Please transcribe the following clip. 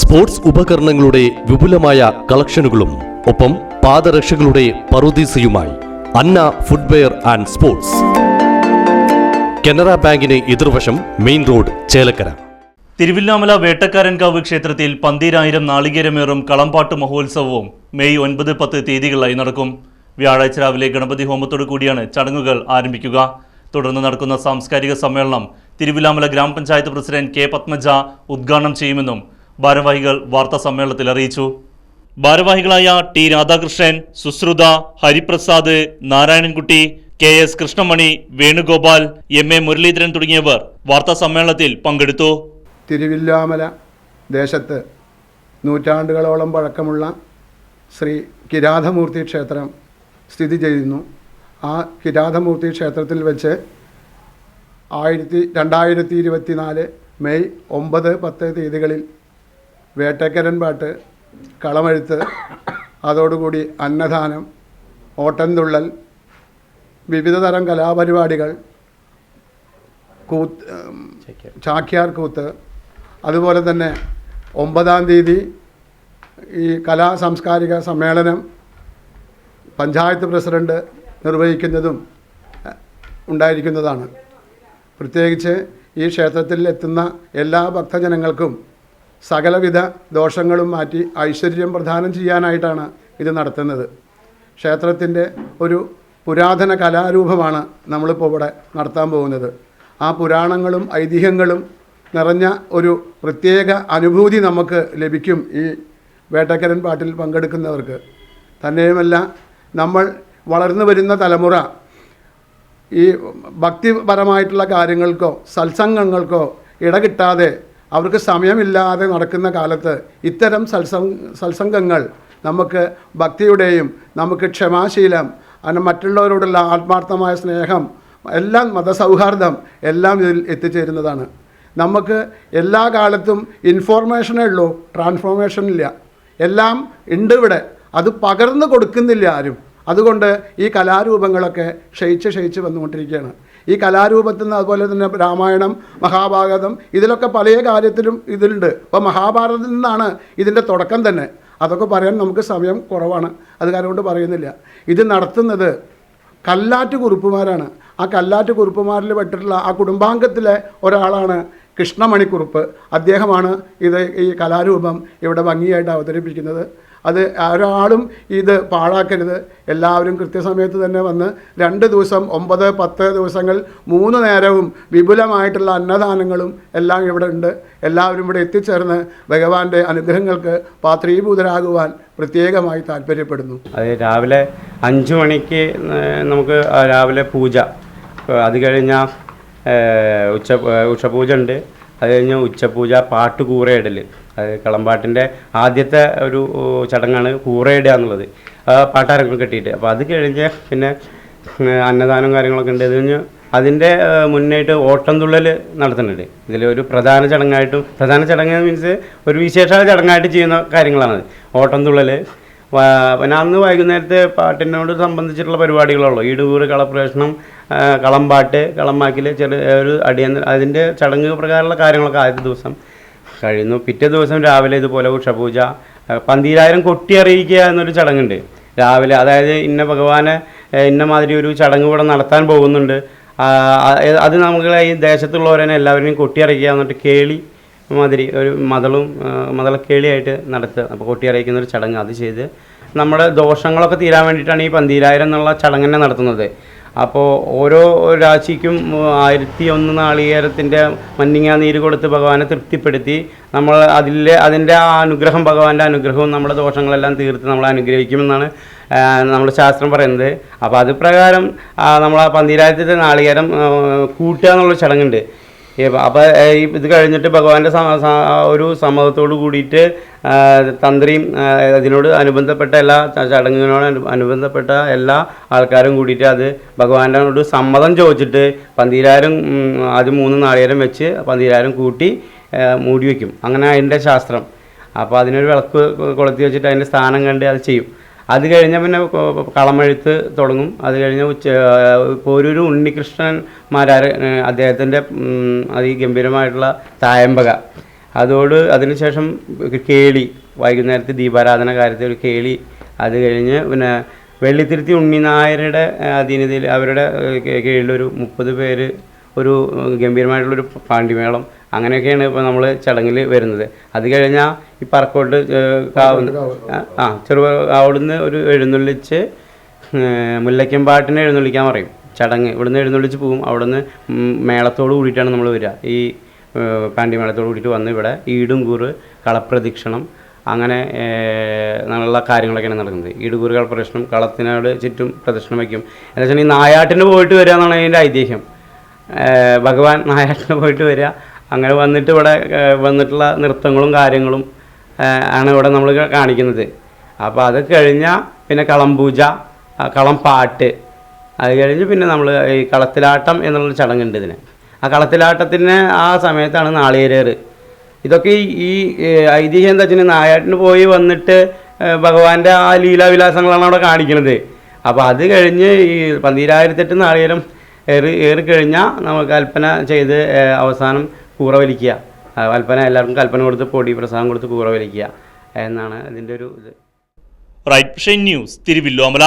Sports ഉപകരണങ്ങളുടെ വിപുലമായ കളക്ഷനുകളും ഒപ്പം പാദരക്ഷകളുടെ പറുദീസയുമായി Anna footwear and sports. Canara ബാങ്കിന് എതിർവശം മെയിൻ റോഡ് ചേലക്കര. തിരുവില്ലാമല വേട്ടക്കാരൻകാവ് ക്ഷേത്രത്തിൽ പന്തീരായിരം നാളികേരമേറും കളമ്പാട്ട് മഹോത്സവവും മെയ് ഒൻപത് പത്ത് തീയതികളായി നടക്കും. വ്യാഴാഴ്ച രാവിലെ ഗണപതി ഹോമത്തോടു കൂടിയാണ് ചടങ്ങുകൾ ആരംഭിക്കുക. തുടർന്ന് നടക്കുന്ന സാംസ്കാരിക സമ്മേളനം തിരുവില്ലാമല ഗ്രാമപഞ്ചായത്ത് പ്രസിഡന്റ് കെ പത്മജ ഉദ്ഘാടനം ചെയ്യുമെന്നും ഭാരവാഹികൾ വാർത്താ സമ്മേളനത്തിൽ അറിയിച്ചു. ഭാരവാഹികളായ T Radhakrishnan Sushruta Hariprasad Narayanankutty K S Krishnamani Venugopal M A Muraleedharan തുടങ്ങിയവർ വാർത്താ സമ്മേളനത്തിൽ പങ്കെടുത്തു. തിരുവില്ലാമല ദേശത്ത് നൂറ്റാണ്ടുകളോളം പഴക്കമുള്ള ശ്രീ കിരാതമൂർത്തി ക്ഷേത്രം സ്ഥിതി ചെയ്യുന്നു. ആ കിരാതമൂർത്തി ക്ഷേത്രത്തിൽ വെച്ച് ആയിരത്തി രണ്ടായിരത്തി ഇരുപത്തി നാല് മെയ് ഒമ്പത് പത്ത് തീയതികളിൽ വേട്ടക്കരൻ പാട്ട് കളമെഴുത്ത് അതോടുകൂടി അന്നദാനം ഓട്ടൻതുള്ളൽ വിവിധ തരം കലാപരിപാടികൾ കൂത്ത് ചാക്യാർ കൂത്ത്. അതുപോലെ തന്നെ ഒമ്പതാം തീയതി ഈ കലാ സാംസ്കാരിക സമ്മേളനം പഞ്ചായത്ത് പ്രസിഡന്റ് നിർവഹിക്കുന്നതും ഉണ്ടായിരിക്കുന്നതാണ്. പ്രത്യേകിച്ച് ഈ ക്ഷേത്രത്തിൽ എത്തുന്ന എല്ലാ ഭക്തജനങ്ങൾക്കും സകലവിധ ദോഷങ്ങളും മാറ്റി ഐശ്വര്യം പ്രദാനം ചെയ്യാനായിട്ടാണ് ഇത് നടത്തുന്നത്. ക്ഷേത്രത്തിന്റെ ഒരു പുരാതന കലാരൂപമാണ് നമ്മളിപ്പോൾ ഇവിടെ നടത്താൻ പോകുന്നത്. ആ പുരാണങ്ങളും ഐതിഹ്യങ്ങളും നിറഞ്ഞ ഒരു പ്രത്യേക അനുഭൂതി നമുക്ക് ലഭിക്കും ഈ വേട്ടക്കരൻ പാട്ടിൽ പങ്കെടുക്കുന്നവർക്ക്. തന്നെയുമല്ല നമ്മൾ വളർന്നു വരുന്ന തലമുറ ഈ ഭക്തിപരമായിട്ടുള്ള കാര്യങ്ങൾക്കോ സത്സംഗങ്ങൾക്കോ ഇടകിട്ടാതെ അവർക്ക് സമയമില്ലാതെ നടക്കുന്ന കാലത്ത് ഇത്തരം സത്സംഗ സത്സംഗങ്ങൾ നമുക്ക് ഭക്തിയുടെയും നമുക്ക് ക്ഷമാശീലം അങ്ങനെ മറ്റുള്ളവരോടുള്ള ആത്മാർത്ഥമായ സ്നേഹം എല്ലാം മതസൗഹാർദ്ദം എല്ലാം ഇതിൽ എത്തിച്ചേരുന്നതാണ്. നമുക്ക് എല്ലാ കാലത്തും ഇൻഫോർമേഷനേ ഉള്ളൂ ട്രാൻസ്ഫോർമേഷൻ ഇല്ല. എല്ലാം ഉണ്ട് ഇവിടെ. അത് പകർന്നു കൊടുക്കുന്നില്ല ആരും. അതുകൊണ്ട് ഈ കലാരൂപങ്ങളൊക്കെ ക്ഷയിച്ച് ക്ഷയിച്ച് വന്നുകൊണ്ടിരിക്കുകയാണ്. ഈ കലാരൂപത്തിൽ നിന്ന് അതുപോലെ തന്നെ രാമായണം മഹാഭാരതം ഇതിലൊക്കെ പല കാര്യത്തിലും ഇതിലുണ്ട്. അപ്പോൾ മഹാഭാരതത്തിൽ നിന്നാണ് ഇതിന്റെ തുടക്കം തന്നെ. അതൊക്കെ പറയാൻ നമുക്ക് സമയം കുറവാണ്. അത് കാരണം കൊണ്ട് പറയുന്നില്ല. ഇത് നടത്തുന്നത് കല്ലാറ്റ് കുറുപ്പുമാരാണ്. ആ കല്ലാറ്റ് കുറുപ്പുമാരിൽ പെട്ടിട്ടുള്ള ആ കുടുംബാംഗത്തിലെ ഒരാളാണ് കൃഷ്ണമണിക്കുറുപ്പ്. അദ്ദേഹമാണ് ഇത് ഈ കലാരൂപം ഇവിടെ ഭംഗിയായിട്ട് അവതരിപ്പിക്കുന്നത്. അത് ഒരാളും ഇത് പാഴാക്കരുത്. എല്ലാവരും കൃത്യസമയത്ത് തന്നെ വന്ന് രണ്ട് ദിവസം ഒമ്പത് പത്ത് ദിവസങ്ങൾ മൂന്ന് നേരവും വിപുലമായിട്ടുള്ള അന്നദാനങ്ങളും എല്ലാം ഇവിടെ ഉണ്ട്. എല്ലാവരും ഇവിടെ എത്തിച്ചേർന്ന് ഭഗവാന്റെ അനുഗ്രഹങ്ങൾക്ക് പാത്രീഭൂതരാകുവാൻ പ്രത്യേകമായി താല്പര്യപ്പെടുന്നു. അത് രാവിലെ അഞ്ചു മണിക്ക് നമുക്ക് രാവിലെ പൂജ. അത് കഴിഞ്ഞാൽ ഉച്ച ഉച്ചപൂജ ഉണ്ട്. അത് കഴിഞ്ഞ് ഉച്ചപൂജ പാട്ട് കൂറയിടൽ അത് കളമ്പാട്ടിന്റെ ആദ്യത്തെ ഒരു ചടങ്ങാണ് കൂറയിടുക എന്നുള്ളത്. പാട്ടാരങ്ങൾ കെട്ടിയിട്ട്. അപ്പോൾ അത് കഴിഞ്ഞ് പിന്നെ അന്നദാനം കാര്യങ്ങളൊക്കെ ഉണ്ട്. അത് കഴിഞ്ഞ് അതിന്റെ ഏഹ്, ഓട്ടം തുള്ളൽ നടത്തുന്നുണ്ട്. ഇതിൽ ഒരു പ്രധാന ചടങ്ങായിട്ടും പ്രധാന ചടങ്ങ് മീൻസ് ഒരു വിശേഷ ചടങ്ങായിട്ട് ചെയ്യുന്ന കാര്യങ്ങളാണ് ഓട്ടംതുള്ളൽ വാ- പിന്നെ അന്ന് വൈകുന്നേരത്തെ പാട്ടിനോട് സംബന്ധിച്ചിട്ടുള്ള പരിപാടികളുള്ളൂ ഈടുകൂറ് കളപ്രവേശനം കളമ്പാട്ട് കളമാക്കിൽ ചെറിയ ഒരു അടിയന്തര അതിന്റെ ചടങ്ങ് പ്രകാരമുള്ള കാര്യങ്ങളൊക്കെ ആദ്യത്തെ ദിവസം കഴിയുന്നു പിറ്റേ ദിവസം രാവിലെ ഇതുപോലെ ഉഷപൂജ പന്തിരായിരം പന്തീരായിരം കൊട്ടി അറിയിക്കുക എന്നൊരു ചടങ്ങുണ്ട്. രാവിലെ അതായത് ഇന്ന ഭഗവാനെ ഇന്ന മാതിരി ഒരു ചടങ്ങ് ഇവിടെ നടത്താൻ പോകുന്നുണ്ട്. അത് നമുക്ക് ഈ ദേശത്തുള്ളവരെ എല്ലാവരെയും കൊട്ടി അറിയിക്കുക എന്നിട്ട് കേളി മാതിരി ഒരു മതളും മതളക്കേളിയായിട്ട് നടത്തുക. അപ്പോൾ കൊട്ടി അറിയിക്കുന്ന ഒരു ചടങ്ങ് അത് ചെയ്ത് നമ്മുടെ ദോഷങ്ങളൊക്കെ തീരാൻ വേണ്ടിയിട്ടാണ് ഈ പന്തീരായിരം എന്നുള്ള ചടങ്ങ് തന്നെ നടത്തുന്നത്. അപ്പോൾ ഓരോ രാശിക്കും ആയിരത്തി ഒന്ന് നാളികേരത്തിന്റെ മഞ്ഞിങ്ങ നീര് കൊടുത്ത് ഭഗവാനെ തൃപ്തിപ്പെടുത്തി നമ്മൾ അതിലെ അതിന്റെ ആ അനുഗ്രഹം ഭഗവാന്റെ അനുഗ്രഹവും നമ്മുടെ ദോഷങ്ങളെല്ലാം തീർത്ത് നമ്മൾ അനുഗ്രഹിക്കുമെന്നാണ് നമ്മുടെ ശാസ്ത്രം പറയുന്നത്. അപ്പോൾ അത് പ്രകാരം നമ്മൾ ആ പന്തീരായിരത്തിന്റെ നാളികേരം കൂട്ടുക എന്നുള്ള ചടങ്ങുണ്ട്. അപ്പോൾ ഇത് കഴിഞ്ഞിട്ട് ഭഗവാന്റെ ഒരു സമ്മതത്തോട് കൂടിയിട്ട് തന്ത്രിയും അതിനോട് അനുബന്ധപ്പെട്ട എല്ലാ ചടങ്ങിനോട് അനുബന്ധപ്പെട്ട എല്ലാ ആൾക്കാരും കൂടിയിട്ട് അത് ഭഗവാനോട് സമ്മതം ചോദിച്ചിട്ട് പന്തീരായിരം ആദ്യം മൂന്ന് നാളികേരം വെച്ച് പന്തീരായിരം കൂട്ടി മൂടി വയ്ക്കും അങ്ങനെ അതിന്റെ ശാസ്ത്രം. അപ്പോൾ അതിനൊരു വിളക്ക് കൊളുത്തി വെച്ചിട്ട് അതിന്റെ സ്ഥാനം കണ്ട് അത് ചെയ്യും. അത് കഴിഞ്ഞാൽ പിന്നെ കളമെഴുത്ത് തുടങ്ങും. അത് കഴിഞ്ഞ് ഉച്ച പോരൂർ ഉണ്ണികൃഷ്ണൻ മാരാർ അദ്ദേഹത്തിന്റെ അതിഗംഭീരമായിട്ടുള്ള തായമ്പക. അതോട് അതിനുശേഷം കേളി വൈകുന്നേരത്തെ ദീപാരാധന കാര്യത്തിൽ ഒരു കേളി അത് കഴിഞ്ഞ് പിന്നെ വെള്ളിത്തിരുത്തി ഉണ്ണിനായരുടെ നായരുടെ അധീനതയിൽ അവരുടെ കീഴിലൊരു മുപ്പത് പേര് ഒരു ഗംഭീരമായിട്ടുള്ളൊരു പാണ്ടിമേളം അങ്ങനെയൊക്കെയാണ് ഇപ്പോൾ നമ്മൾ ചടങ്ങിൽ വരുന്നത്. അത് കഴിഞ്ഞാൽ ഈ പറക്കോട്ട് കാവുന്ന കാവ് ആ, ചെറു അവിടുന്ന് ഒരു എഴുന്നള്ളിച്ച് മുല്ലയ്ക്കം പാട്ടിനെ എഴുന്നള്ളിക്കാൻ പറയും. ചടങ്ങ്. ഇവിടുന്ന് എഴുന്നള്ളിച്ച് പോകും അവിടുന്ന് മേളത്തോട് കൂടിയിട്ടാണ് നമ്മൾ വരിക ഈ പാണ്ടി മേളത്തോട് കൂടിയിട്ട് വന്ന് ഇവിടെ ഈടും കൂറ് കളപ്രദക്ഷിണം അങ്ങനെ നല്ല കാര്യങ്ങളൊക്കെയാണ് നടക്കുന്നത്. ഈടുകൂറ് കളപ്രദക്ഷിണം കളത്തിനോട് ചുറ്റും പ്രദക്ഷിണം വയ്ക്കും എന്താ വെച്ചാൽ ഈ നായാട്ടിന് പോയിട്ട് വരിക എന്നാണ് അതിന്റെ ഐതിഹ്യം ഭഗവാൻ നായാട്ടിന് പോയിട്ട് വരിക അങ്ങനെ വന്നിട്ട് ഇവിടെ വന്നിട്ടുള്ള നൃത്തങ്ങളും കാര്യങ്ങളും ആണ് ഇവിടെ നമ്മൾ കാണിക്കുന്നത്. അപ്പോൾ അത് കഴിഞ്ഞാൽ പിന്നെ കളം പൂജ കളം പാട്ട് അത് കഴിഞ്ഞ് പിന്നെ നമ്മൾ ഈ കളത്തിലാട്ടം എന്നുള്ള ചടങ്ങുണ്ട് ഇതിന്. ആ കളത്തിലാട്ടത്തിന് ആ സമയത്താണ് നാളികേരേറ്. ഇതൊക്കെ ഈ- ഐതിഹ്യം എന്താ വെച്ചാൽ നായാട്ടിന് പോയി വന്നിട്ട് ഭഗവാന്റെ ആ ലീലാവിലാസങ്ങളാണ് അവിടെ കാണിക്കുന്നത് അപ്പോൾ അത് കഴിഞ്ഞ് ഈ പന്തീരായിരത്തെട്ട് നാളികേരം ഏറി ഏറിക്കഴിഞ്ഞാൽ നമ്മൾ കൽപ്പന ചെയ്ത് അവസാനം കൂറ വലിക്കുക കൽപ്പന എല്ലാവർക്കും കൽപ്പന കൊടുത്ത് പൊടി പ്രസാദം കൊടുത്ത് കൂറ വലിക്കുക എന്നാണ് അതിന്റെ ഒരു ഇത്. Right news Thiruvilwamala